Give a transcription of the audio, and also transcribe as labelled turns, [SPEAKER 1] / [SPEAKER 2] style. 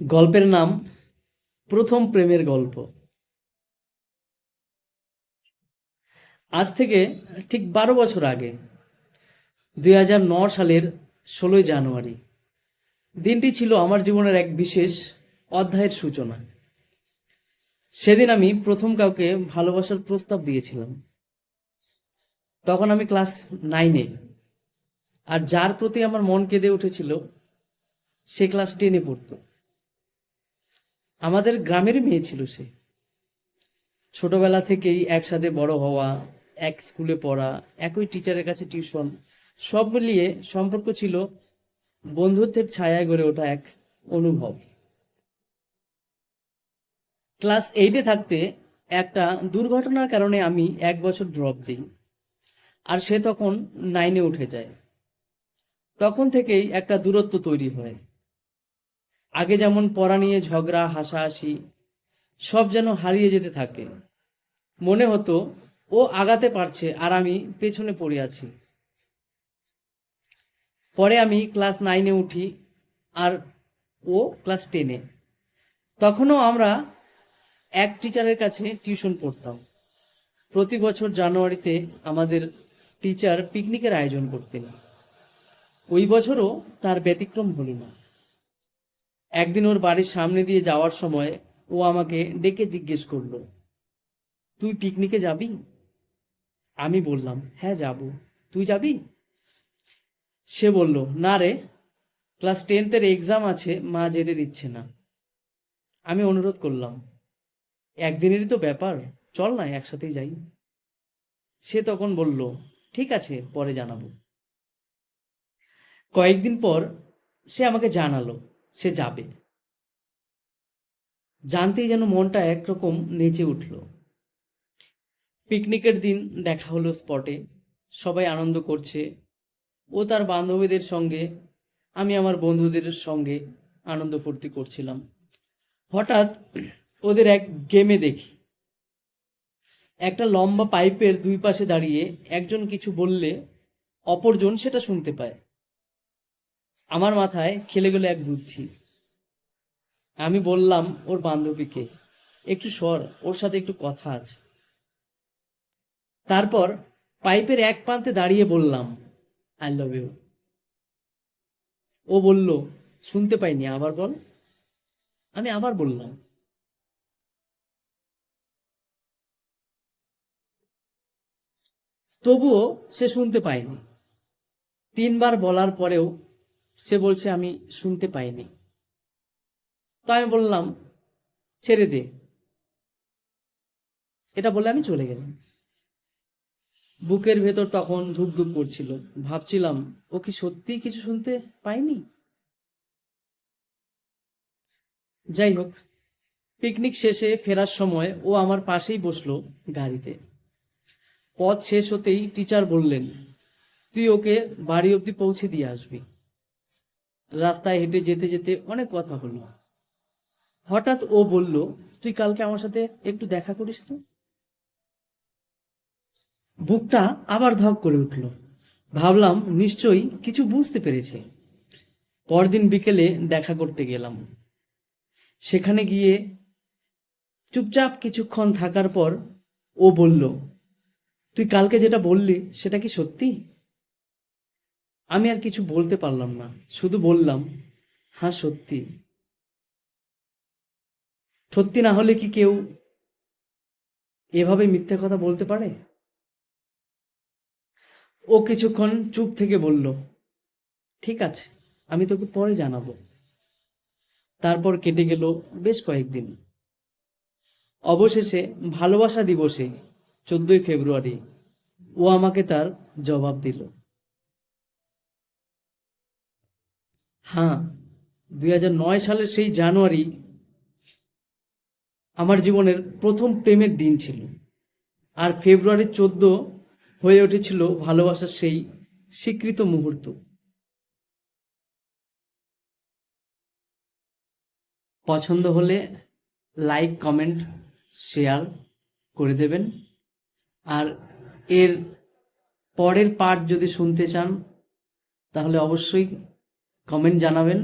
[SPEAKER 1] গল্পের নাম প্রথম প্রেমের গল্প। আজ থেকে ঠিক বারো বছর আগে, দুই সালের ষোলোই জানুয়ারি। দিনটি ছিল আমার জীবনের এক বিশেষ অধ্যায়ের সূচনা। সেদিন আমি প্রথম কাউকে ভালোবাসার প্রস্তাব দিয়েছিলাম। তখন আমি ক্লাস নাইনে, আর যার প্রতি আমার মন কেঁদে উঠেছিল, সে ক্লাস টেনে পড়তো। আমাদের গ্রামের মেয়ে ছিল সে। ছোটবেলা থেকেই একসাথে বড় হওয়া, এক স্কুলে পড়া, একই টিচারের কাছে টিউশন সব মিলিয়ে সম্পর্ক ছিল বন্ধুত্বের ছায়ায় গড়ে ওঠা এক অনুভব। ক্লাস এইটে থাকতে একটা দুর্ঘটনার কারণে আমি এক বছর ড্রপ দিই, আর সে তখন নাইনে উঠে যায়। তখন থেকেই একটা দূরত্ব তৈরি হয়। আগে যেমন পড়া নিয়ে ঝগড়া, হাসাহাসি, সব যেন হারিয়ে যেতে থাকে। মনে হতো, ও আগাতে পারছে আর আমি পেছনে পড়ে আছি। পরে আমি ক্লাস নাইনে উঠি আর ও ক্লাস টেনে। তখনও আমরা এক টিচারের কাছে টিউশন পড়তাম। প্রতি বছর জানুয়ারিতে আমাদের টিচার পিকনিকের আয়োজন করতেন। ওই বছরও তার ব্যতিক্রম হলো না। একদিন ওর বাড়ির সামনে দিয়ে যাওয়ার সময় ও আমাকে ডেকে জিজ্ঞেস করল, তুই পিকনিকে যাবি? আমি বললাম হ্যাঁ যাব। তুই যাবি? সে বলল, না রে, ক্লাস টেন্থের এক্সাম আছে, মা যেতে দিচ্ছে না। আমি অনুরোধ করলাম, একদিনেরই তো ব্যাপার, চল না, একসাথেই যাই। সে তখন বলল, ঠিক আছে, পরে জানাব। কয়েকদিন পর সে আমাকে জানালো সে যাবে। জানতেই যেন মনটা একরকম নেচে উঠল। পিকনিকের দিন দেখা হলো স্পটে। সবাই আনন্দ করছে। ও তার বান্ধবীদের সঙ্গে, আমি আমার বন্ধুদের সঙ্গে আনন্দ ফুর্তি করছিলাম। হঠাৎ ওদের এক গেমে দেখি। একটা লম্বা পাইপের দুই পাশে দাঁড়িয়ে একজন কিছু বললে অপরজন সেটা শুনতে পায়। আমার মাথায় খেলে গেল এক বুদ্ধি। আমি বললাম, ওর বান্ধবীকে একটু সর, ওর সাথে একটু কথা আছে। তারপর পাইপের এক প্রান্তে দাঁড়িয়ে বললাম, আই লাভ ইউ। ও বলল, শুনতে পাইনি, আবার বল। আমি আবার বললাম, তবুও সে শুনতে পায়নি। তিনবার বলার পরেও সে বলছে, আমি শুনতে পাইনি। তো আমি বললাম, ছেড়ে দে। এটা বলে আমি চলে গেলাম। বুকের ভেতর তখন ধুপ ধুপ করছিল। ভাবছিলাম, ও কি সত্যিই কিছু শুনতে পায়নি যাই হোক, পিকনিক শেষে ফেরার সময় ও আমার পাশেই বসল গাড়িতে। পথ শেষ হতেই টিচার বললেন, তুই ওকে বাড়ি অবধি পৌঁছে দিয়ে আসবি। রাস্তায় হেঁটে যেতে যেতে অনেক কথা হলো। হঠাৎ ও বলল, তুই কালকে আমার সাথে একটু দেখা করিস তো? বুকটা আবার ধক করে উঠল। ভাবলাম, নিশ্চয়ই কিছু বুঝতে পেরেছে। পরদিন বিকেলে দেখা করতে গেলাম। সেখানে গিয়ে চুপচাপ কিছুক্ষণ থাকার পর ও বলল, তুই কালকে যেটা বললি, সেটা কি সত্যি? আমি আর কিছু বলতে পারলাম না। শুধু বললাম হ্যাঁ সত্যি। সত্যি না হলে কি কেউ এভাবে মিথ্যা কথা বলতে পারে? ও কিছুক্ষণ চুপ থেকে বলল, ঠিক আছে, আমি তোকে পরে জানাব। তারপর কেটে গেল বেশ কয়েকদিন। অবশেষে ভালোবাসা দিবসে, চোদ্দই ফেব্রুয়ারি, ও আমাকে তার জবাব দিল। হ্যাঁ দুই নয় সালের সেই জানুয়ারি আমার জীবনের প্রথম প্রেমের দিন ছিল। আর ফেব্রুয়ারি চোদ্দ হয়ে উঠেছিল ভালোবাসার সেই স্বীকৃত মুহূর্ত। পছন্দ হলে লাইক, কমেন্ট, শেয়ার করে দেবেন। আর এর পরের পার্ট যদি শুনতে চান, তাহলে অবশ্যই কমেন্ট জানাবেন।